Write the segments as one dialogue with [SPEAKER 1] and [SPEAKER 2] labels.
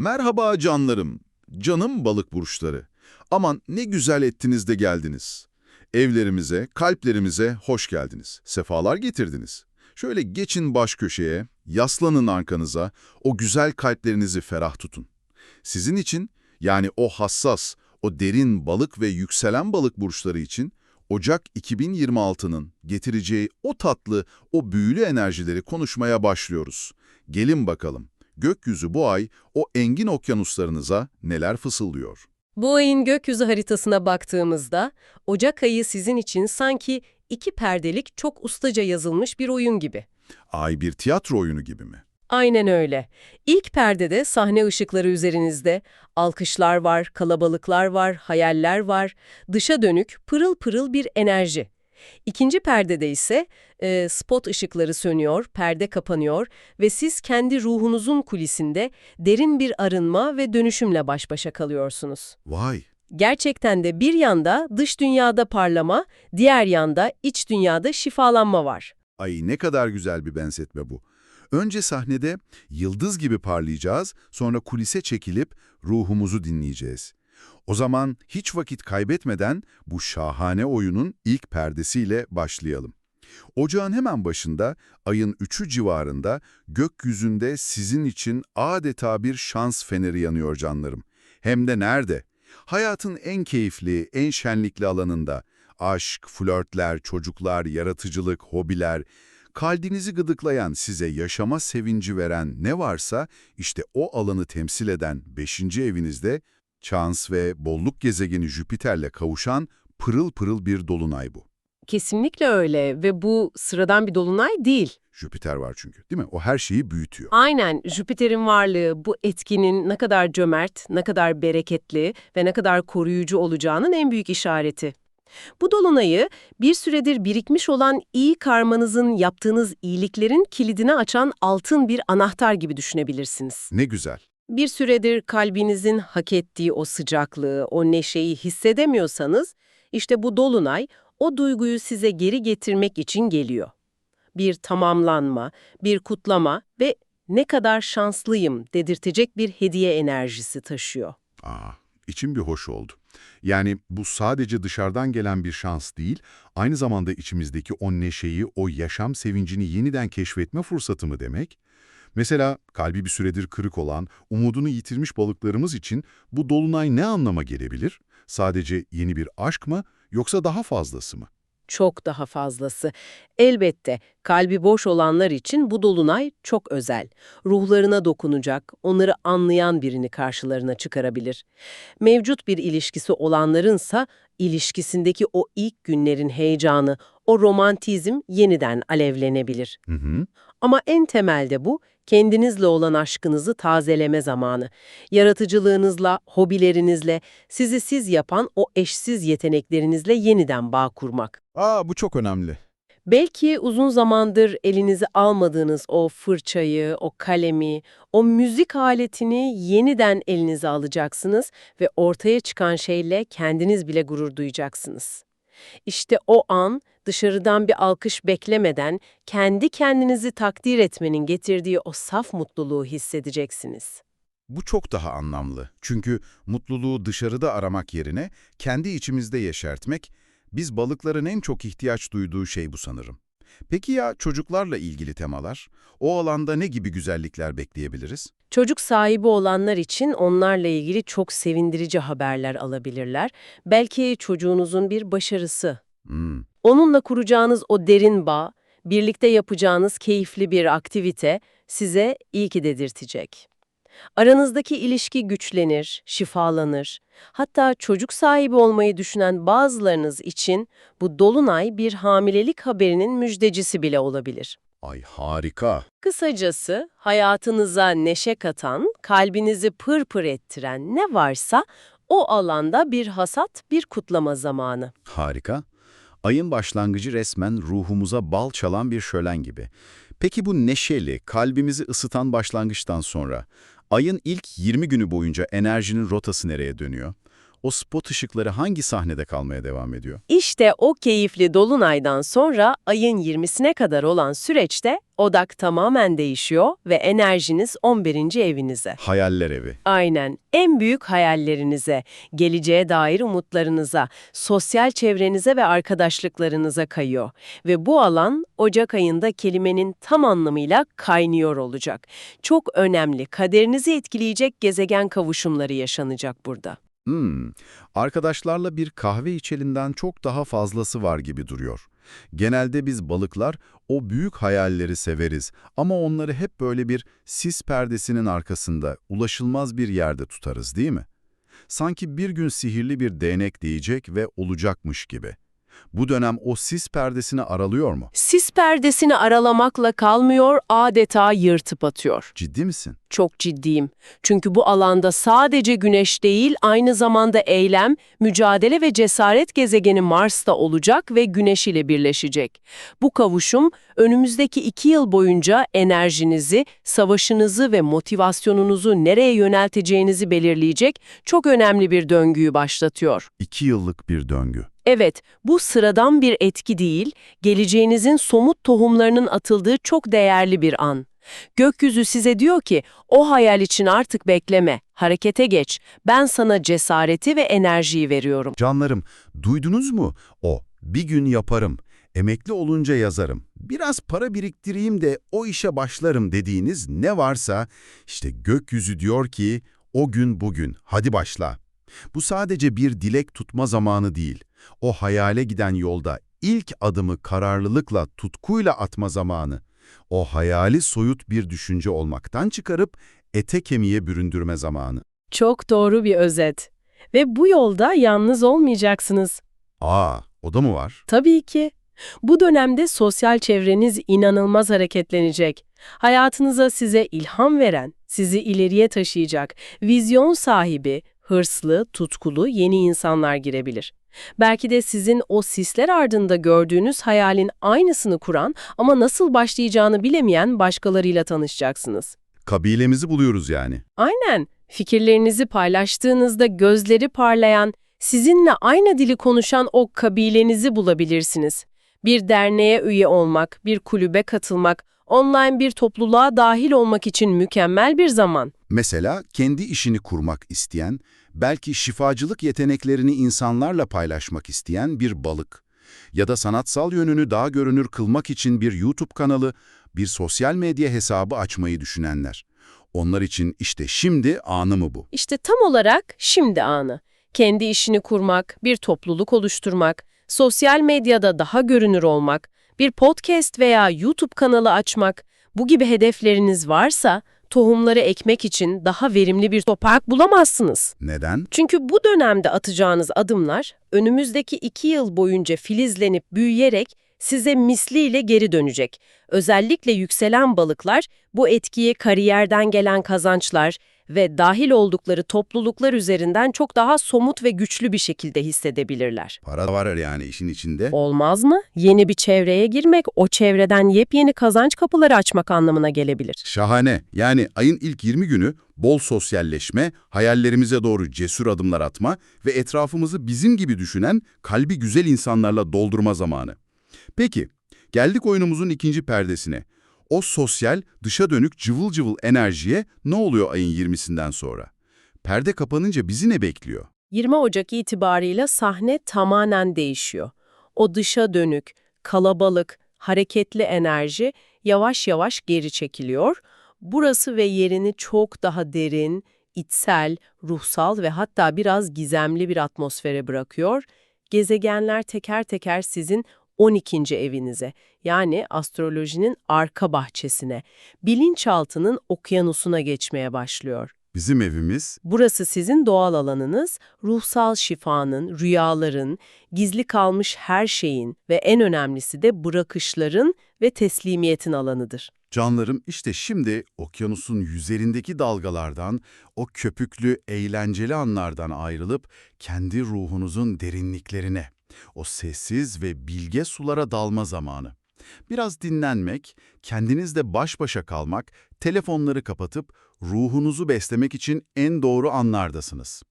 [SPEAKER 1] Merhaba canlarım, canım balık burçları. Aman ne güzel ettiniz de geldiniz. Evlerimize, kalplerimize hoş geldiniz. Sefalar getirdiniz. Şöyle geçin baş köşeye, yaslanın arkanıza, o güzel kalplerinizi ferah tutun. Sizin için, yani o hassas, o derin balık ve yükselen balık burçları için Ocak 2026'nın getireceği o tatlı, o büyülü enerjileri konuşmaya başlıyoruz. Gelin bakalım, gökyüzü bu ay o engin okyanuslarınıza neler fısıldıyor?
[SPEAKER 2] Bu ayın gökyüzü haritasına baktığımızda, Ocak ayı sizin için sanki iki perdelik çok ustaca yazılmış bir oyun gibi.
[SPEAKER 1] Ay bir tiyatro oyunu gibi mi?
[SPEAKER 2] Aynen öyle. İlk perdede sahne ışıkları üzerinizde, alkışlar var, kalabalıklar var, hayaller var, dışa dönük pırıl pırıl bir enerji. İkinci perdede ise e, spot ışıkları sönüyor, perde kapanıyor ve siz kendi ruhunuzun kulisinde derin bir arınma ve dönüşümle baş başa kalıyorsunuz.
[SPEAKER 1] Vay,
[SPEAKER 2] Gerçekten de bir yanda dış dünyada parlama, diğer yanda iç dünyada şifalanma var.
[SPEAKER 1] ay ne kadar güzel bir benzetme bu. Önce sahnede yıldız gibi parlayacağız, sonra kulise çekilip ruhumuzu dinleyeceğiz. O zaman hiç vakit kaybetmeden bu şahane oyunun ilk perdesiyle başlayalım. Ocağın hemen başında, ayın 3'ü civarında, gökyüzünde sizin için adeta bir şans feneri yanıyor canlarım. Hem de nerede? Hayatın en keyifli, en şenlikli alanında. Aşk, flörtler, çocuklar, yaratıcılık, hobiler, kalbinizi gıdıklayan, size yaşama sevinci veren ne varsa işte o alanı temsil eden 5. evinizde şans ve bolluk gezegeni Jüpiter'le kavuşan pırıl pırıl bir dolunay bu.
[SPEAKER 2] Kesinlikle öyle ve bu sıradan bir dolunay değil.
[SPEAKER 1] Jüpiter var çünkü değil mi? O her şeyi büyütüyor.
[SPEAKER 2] Aynen Jüpiter'in varlığı bu etkinin ne kadar cömert, ne kadar bereketli ve ne kadar koruyucu olacağının en büyük işareti. Bu dolunayı bir süredir birikmiş olan iyi karmanızın yaptığınız iyiliklerin kilidini açan altın bir anahtar gibi düşünebilirsiniz.
[SPEAKER 1] Ne güzel.
[SPEAKER 2] Bir süredir kalbinizin hak ettiği o sıcaklığı, o neşeyi hissedemiyorsanız, işte bu dolunay o duyguyu size geri getirmek için geliyor. Bir tamamlanma, bir kutlama ve ne kadar şanslıyım dedirtecek bir hediye enerjisi taşıyor.
[SPEAKER 1] Aa, içim bir hoş oldu. Yani bu sadece dışarıdan gelen bir şans değil, aynı zamanda içimizdeki o neşeyi, o yaşam sevincini yeniden keşfetme fırsatı mı demek? Mesela kalbi bir süredir kırık olan, umudunu yitirmiş balıklarımız için bu dolunay ne anlama gelebilir? Sadece yeni bir aşk mı yoksa daha fazlası mı?
[SPEAKER 2] Çok daha fazlası. Elbette kalbi boş olanlar için bu dolunay çok özel. Ruhlarına dokunacak, onları anlayan birini karşılarına çıkarabilir. Mevcut bir ilişkisi olanlarınsa ilişkisindeki o ilk günlerin heyecanı, o romantizm yeniden alevlenebilir.
[SPEAKER 1] Hı hı.
[SPEAKER 2] Ama en temelde bu, kendinizle olan aşkınızı tazeleme zamanı. Yaratıcılığınızla, hobilerinizle, sizi siz yapan o eşsiz yeteneklerinizle yeniden bağ kurmak.
[SPEAKER 3] Aa bu çok önemli.
[SPEAKER 2] Belki uzun zamandır elinize almadığınız o fırçayı, o kalemi, o müzik aletini yeniden elinize alacaksınız ve ortaya çıkan şeyle kendiniz bile gurur duyacaksınız. İşte o an dışarıdan bir alkış beklemeden kendi kendinizi takdir etmenin getirdiği o saf mutluluğu hissedeceksiniz.
[SPEAKER 3] Bu çok daha anlamlı. Çünkü mutluluğu dışarıda aramak yerine kendi içimizde yeşertmek, biz balıkların en çok ihtiyaç duyduğu şey bu sanırım. Peki ya çocuklarla ilgili temalar? O alanda ne gibi güzellikler bekleyebiliriz?
[SPEAKER 2] Çocuk sahibi olanlar için onlarla ilgili çok sevindirici haberler alabilirler. Belki çocuğunuzun bir başarısı.
[SPEAKER 3] Hmm,
[SPEAKER 2] Onunla kuracağınız o derin bağ, birlikte yapacağınız keyifli bir aktivite size iyi ki dedirtecek. Aranızdaki ilişki güçlenir, şifalanır. Hatta çocuk sahibi olmayı düşünen bazılarınız için bu dolunay bir hamilelik haberinin müjdecisi bile olabilir.
[SPEAKER 3] ay harika.
[SPEAKER 2] Kısacası hayatınıza neşe katan, kalbinizi pırpır ettiren ne varsa o alanda bir hasat, bir kutlama zamanı.
[SPEAKER 3] Harika. Ayın başlangıcı resmen ruhumuza bal çalan bir şölen gibi. Peki bu neşeli, kalbimizi ısıtan başlangıçtan sonra ayın ilk 20 günü boyunca enerjinin rotası nereye dönüyor?
[SPEAKER 1] O spot ışıkları hangi sahnede kalmaya devam ediyor?
[SPEAKER 2] İşte o keyifli dolunaydan sonra ayın 20'sine kadar olan süreçte odak tamamen değişiyor ve enerjiniz 11. evinize.
[SPEAKER 1] Hayaller evi.
[SPEAKER 2] Aynen. En büyük hayallerinize, geleceğe dair umutlarınıza, sosyal çevrenize ve arkadaşlıklarınıza kayıyor. Ve bu alan Ocak ayında kelimenin tam anlamıyla kaynıyor olacak. Çok önemli, kaderinizi etkileyecek gezegen kavuşumları yaşanacak burada.
[SPEAKER 1] Hmm, arkadaşlarla bir kahve içelinden çok daha fazlası var gibi duruyor. Genelde biz balıklar o büyük hayalleri severiz ama onları hep böyle bir sis perdesinin arkasında, ulaşılmaz bir yerde tutarız değil mi? Sanki bir gün sihirli bir değnek diyecek ve olacakmış gibi. Bu dönem o sis perdesini aralıyor mu?
[SPEAKER 2] Sis perdesini aralamakla kalmıyor, adeta yırtıp atıyor.
[SPEAKER 1] Ciddi misin?
[SPEAKER 2] Çok ciddiyim. Çünkü bu alanda sadece güneş değil, aynı zamanda eylem, mücadele ve cesaret gezegeni Mars'ta olacak ve güneş ile birleşecek. Bu kavuşum, önümüzdeki iki yıl boyunca enerjinizi, savaşınızı ve motivasyonunuzu nereye yönelteceğinizi belirleyecek çok önemli bir döngüyü başlatıyor.
[SPEAKER 1] İki yıllık bir döngü.
[SPEAKER 2] Evet, bu sıradan bir etki değil, geleceğinizin somut tohumlarının atıldığı çok değerli bir an. Gökyüzü size diyor ki, o hayal için artık bekleme, harekete geç. Ben sana cesareti ve enerjiyi veriyorum.
[SPEAKER 1] Canlarım, duydunuz mu? O, bir gün yaparım, emekli olunca yazarım, biraz para biriktireyim de o işe başlarım dediğiniz ne varsa, işte gökyüzü diyor ki, o gün bugün, hadi başla. Bu sadece bir dilek tutma zamanı değil, o hayale giden yolda ilk adımı kararlılıkla, tutkuyla atma zamanı. O hayali soyut bir düşünce olmaktan çıkarıp ete kemiğe büründürme zamanı.
[SPEAKER 2] Çok doğru bir özet. Ve bu yolda yalnız olmayacaksınız.
[SPEAKER 1] Aa, o da mı var?
[SPEAKER 2] Tabii ki. Bu dönemde sosyal çevreniz inanılmaz hareketlenecek. Hayatınıza size ilham veren, sizi ileriye taşıyacak, vizyon sahibi, hırslı, tutkulu yeni insanlar girebilir. Belki de sizin o sisler ardında gördüğünüz hayalin aynısını kuran ama nasıl başlayacağını bilemeyen başkalarıyla tanışacaksınız.
[SPEAKER 1] Kabilemizi buluyoruz yani.
[SPEAKER 2] Aynen. Fikirlerinizi paylaştığınızda gözleri parlayan, sizinle aynı dili konuşan o kabilenizi bulabilirsiniz. Bir derneğe üye olmak, bir kulübe katılmak, online bir topluluğa dahil olmak için mükemmel bir zaman.
[SPEAKER 1] Mesela kendi işini kurmak isteyen, belki şifacılık yeteneklerini insanlarla paylaşmak isteyen bir balık ya da sanatsal yönünü daha görünür kılmak için bir YouTube kanalı, bir sosyal medya hesabı açmayı düşünenler. Onlar için işte şimdi anı mı bu?
[SPEAKER 2] İşte tam olarak şimdi anı. Kendi işini kurmak, bir topluluk oluşturmak, sosyal medyada daha görünür olmak, bir podcast veya YouTube kanalı açmak, bu gibi hedefleriniz varsa tohumları ekmek için daha verimli bir toprak bulamazsınız.
[SPEAKER 1] Neden?
[SPEAKER 2] Çünkü bu dönemde atacağınız adımlar önümüzdeki iki yıl boyunca filizlenip büyüyerek size misliyle geri dönecek. Özellikle yükselen balıklar bu etkiyi kariyerden gelen kazançlar ve dahil oldukları topluluklar üzerinden çok daha somut ve güçlü bir şekilde hissedebilirler.
[SPEAKER 1] Para var yani işin içinde.
[SPEAKER 2] Olmaz mı? Yeni bir çevreye girmek, o çevreden yepyeni kazanç kapıları açmak anlamına gelebilir.
[SPEAKER 1] Şahane. Yani ayın ilk 20 günü bol sosyalleşme, hayallerimize doğru cesur adımlar atma ve etrafımızı bizim gibi düşünen kalbi güzel insanlarla doldurma zamanı. Peki, geldik oyunumuzun ikinci perdesine. O sosyal, dışa dönük cıvıl cıvıl enerjiye ne oluyor ayın 20'sinden sonra? Perde kapanınca bizi ne bekliyor?
[SPEAKER 2] 20 Ocak itibarıyla sahne tamamen değişiyor. O dışa dönük, kalabalık, hareketli enerji yavaş yavaş geri çekiliyor. Burası ve yerini çok daha derin, içsel, ruhsal ve hatta biraz gizemli bir atmosfere bırakıyor. Gezegenler teker teker sizin 12. evinize, yani astrolojinin arka bahçesine, bilinçaltının okyanusuna geçmeye başlıyor.
[SPEAKER 1] Bizim evimiz,
[SPEAKER 2] Burası sizin doğal alanınız, ruhsal şifanın, rüyaların, gizli kalmış her şeyin ve en önemlisi de bırakışların ve teslimiyetin alanıdır.
[SPEAKER 1] canlarım işte şimdi okyanusun yüzerindeki dalgalardan, o köpüklü, eğlenceli anlardan ayrılıp kendi ruhunuzun derinliklerine, o sessiz ve bilge sulara dalma zamanı. Biraz dinlenmek, kendinizle baş başa kalmak, telefonları kapatıp ruhunuzu beslemek için en doğru anlardasınız.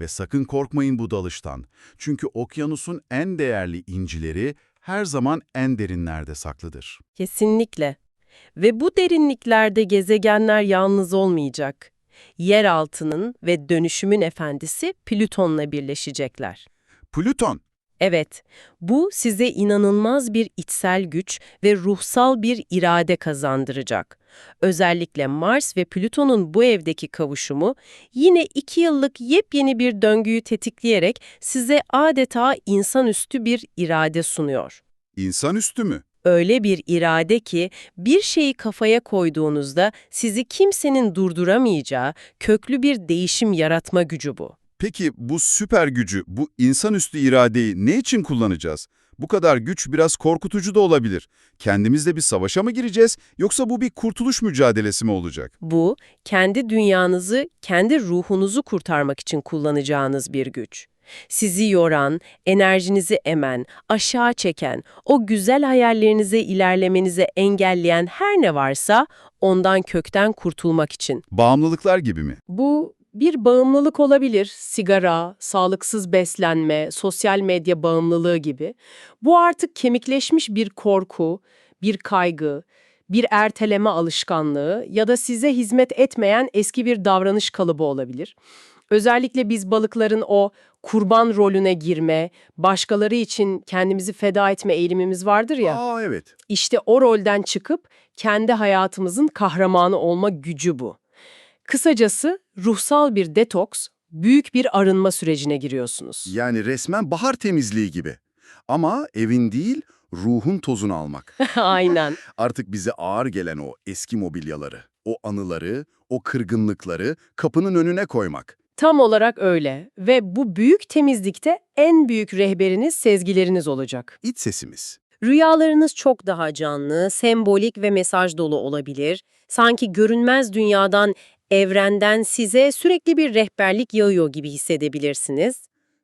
[SPEAKER 1] Ve sakın korkmayın bu dalıştan. Çünkü okyanusun en değerli incileri her zaman en derinlerde saklıdır.
[SPEAKER 2] Kesinlikle. Ve bu derinliklerde gezegenler yalnız olmayacak. Yeraltının ve dönüşümün efendisi Plüton'la birleşecekler.
[SPEAKER 1] Plüton,
[SPEAKER 2] Evet, bu size inanılmaz bir içsel güç ve ruhsal bir irade kazandıracak. Özellikle Mars ve Plüton'un bu evdeki kavuşumu yine iki yıllık yepyeni bir döngüyü tetikleyerek size adeta insanüstü bir irade sunuyor.
[SPEAKER 1] insanüstü mü?
[SPEAKER 2] Öyle bir irade ki bir şeyi kafaya koyduğunuzda sizi kimsenin durduramayacağı köklü bir değişim yaratma gücü bu.
[SPEAKER 1] Peki bu süper gücü, bu insanüstü iradeyi ne için kullanacağız? Bu kadar güç biraz korkutucu da olabilir. Kendimizle bir savaşa mı gireceğiz yoksa bu bir kurtuluş mücadelesi mi olacak?
[SPEAKER 2] Bu, kendi dünyanızı, kendi ruhunuzu kurtarmak için kullanacağınız bir güç. Sizi yoran, enerjinizi emen, aşağı çeken, o güzel hayallerinize ilerlemenizi engelleyen her ne varsa ondan kökten kurtulmak için.
[SPEAKER 1] Bağımlılıklar gibi mi?
[SPEAKER 2] Bu bir bağımlılık olabilir. Sigara, sağlıksız beslenme, sosyal medya bağımlılığı gibi. Bu artık kemikleşmiş bir korku, bir kaygı, bir erteleme alışkanlığı ya da size hizmet etmeyen eski bir davranış kalıbı olabilir. Özellikle biz balıkların o kurban rolüne girme, başkaları için kendimizi feda etme eğilimimiz vardır ya.
[SPEAKER 1] Aa evet.
[SPEAKER 2] İşte o rolden çıkıp kendi hayatımızın kahramanı olma gücü bu. Kısacası ruhsal bir detoks, büyük bir arınma sürecine giriyorsunuz.
[SPEAKER 1] Yani resmen bahar temizliği gibi. Ama evin değil, ruhun tozunu almak.
[SPEAKER 2] Aynen.
[SPEAKER 1] Artık bize ağır gelen o eski mobilyaları, o anıları, o kırgınlıkları kapının önüne koymak.
[SPEAKER 2] Tam olarak öyle ve bu büyük temizlikte en büyük rehberiniz sezgileriniz olacak.
[SPEAKER 1] İç sesimiz.
[SPEAKER 2] Rüyalarınız çok daha canlı, sembolik ve mesaj dolu olabilir. Sanki görünmez dünyadan, evrenden size sürekli bir rehberlik yağıyor gibi hissedebilirsiniz.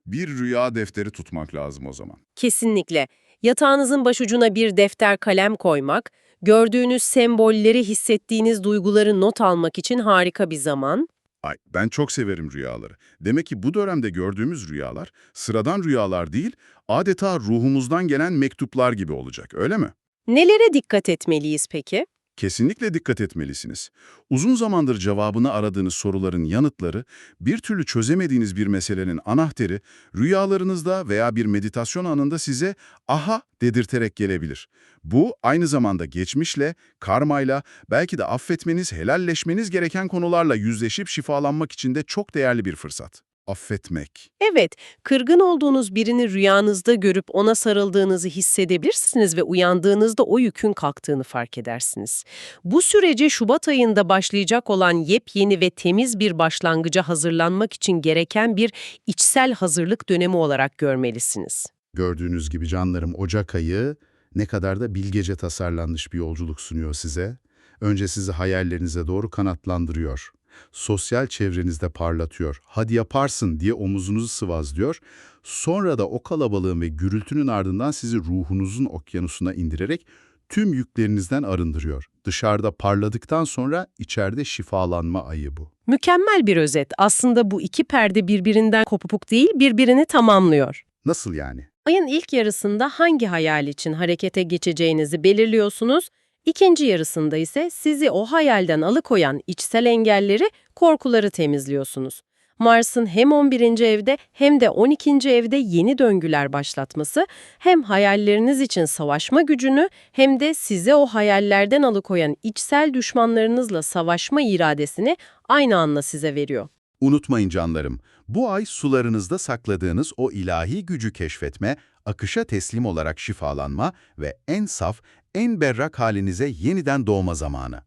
[SPEAKER 1] Bir rüya defteri tutmak lazım o zaman.
[SPEAKER 2] Kesinlikle. Yatağınızın başucuna bir defter kalem koymak, gördüğünüz sembolleri, hissettiğiniz duyguları not almak için harika bir zaman.
[SPEAKER 1] Ay, ben çok severim rüyaları. Demek ki bu dönemde gördüğümüz rüyalar sıradan rüyalar değil, adeta ruhumuzdan gelen mektuplar gibi olacak, öyle mi?
[SPEAKER 2] Nelere dikkat etmeliyiz peki?
[SPEAKER 1] Kesinlikle dikkat etmelisiniz. Uzun zamandır cevabını aradığınız soruların yanıtları, bir türlü çözemediğiniz bir meselenin anahtarı, rüyalarınızda veya bir meditasyon anında size aha dedirterek gelebilir. Bu aynı zamanda geçmişle, karmayla, belki de affetmeniz, helalleşmeniz gereken konularla yüzleşip şifalanmak için de çok değerli bir fırsat. Affetmek.
[SPEAKER 2] Evet, kırgın olduğunuz birini rüyanızda görüp ona sarıldığınızı hissedebilirsiniz ve uyandığınızda o yükün kalktığını fark edersiniz. Bu sürece Şubat ayında başlayacak olan yepyeni ve temiz bir başlangıca hazırlanmak için gereken bir içsel hazırlık dönemi olarak görmelisiniz.
[SPEAKER 1] Gördüğünüz gibi canlarım Ocak ayı ne kadar da bilgece tasarlanmış bir yolculuk sunuyor size. Önce sizi hayallerinize doğru kanatlandırıyor. Sosyal çevrenizde parlatıyor. Hadi yaparsın diye omuzunuzu sıvazlıyor. Sonra da o kalabalığın ve gürültünün ardından sizi ruhunuzun okyanusuna indirerek tüm yüklerinizden arındırıyor. Dışarıda parladıktan sonra içeride şifalanma ayı bu.
[SPEAKER 2] Mükemmel bir özet. Aslında bu iki perde birbirinden kopuk değil, birbirini tamamlıyor.
[SPEAKER 1] Nasıl yani?
[SPEAKER 2] Ayın ilk yarısında hangi hayal için harekete geçeceğinizi belirliyorsunuz. İkinci yarısında ise sizi o hayalden alıkoyan içsel engelleri, korkuları temizliyorsunuz. Mars'ın hem 11. evde hem de 12. evde yeni döngüler başlatması hem hayalleriniz için savaşma gücünü hem de size o hayallerden alıkoyan içsel düşmanlarınızla savaşma iradesini aynı anda size veriyor.
[SPEAKER 1] Unutmayın canlarım, bu ay sularınızda sakladığınız o ilahi gücü keşfetme, akışa teslim olarak şifalanma ve en saf, en berrak halinize yeniden doğma zamanı.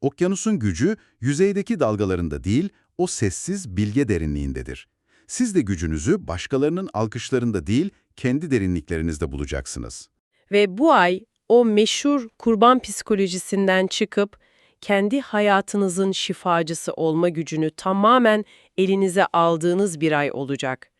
[SPEAKER 1] Okyanusun gücü yüzeydeki dalgalarında değil, o sessiz bilge derinliğindedir. Siz de gücünüzü başkalarının alkışlarında değil, kendi derinliklerinizde bulacaksınız.
[SPEAKER 2] Ve bu ay o meşhur kurban psikolojisinden çıkıp kendi hayatınızın şifacısı olma gücünü tamamen elinize aldığınız bir ay olacak.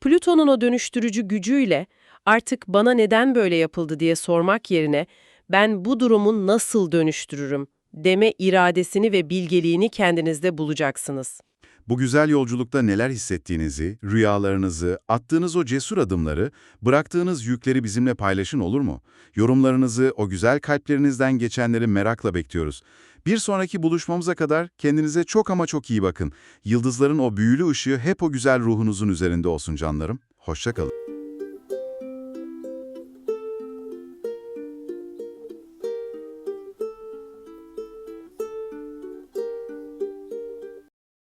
[SPEAKER 2] Plüton'un o dönüştürücü gücüyle artık bana neden böyle yapıldı diye sormak yerine ben bu durumu nasıl dönüştürürüm deme iradesini ve bilgeliğini kendinizde bulacaksınız.
[SPEAKER 1] Bu güzel yolculukta neler hissettiğinizi, rüyalarınızı, attığınız o cesur adımları, bıraktığınız yükleri bizimle paylaşın olur mu? Yorumlarınızı, o güzel kalplerinizden geçenleri merakla bekliyoruz. Bir sonraki buluşmamıza kadar kendinize çok ama çok iyi bakın. Yıldızların o büyülü ışığı hep o güzel ruhunuzun üzerinde olsun canlarım. Hoşça kalın.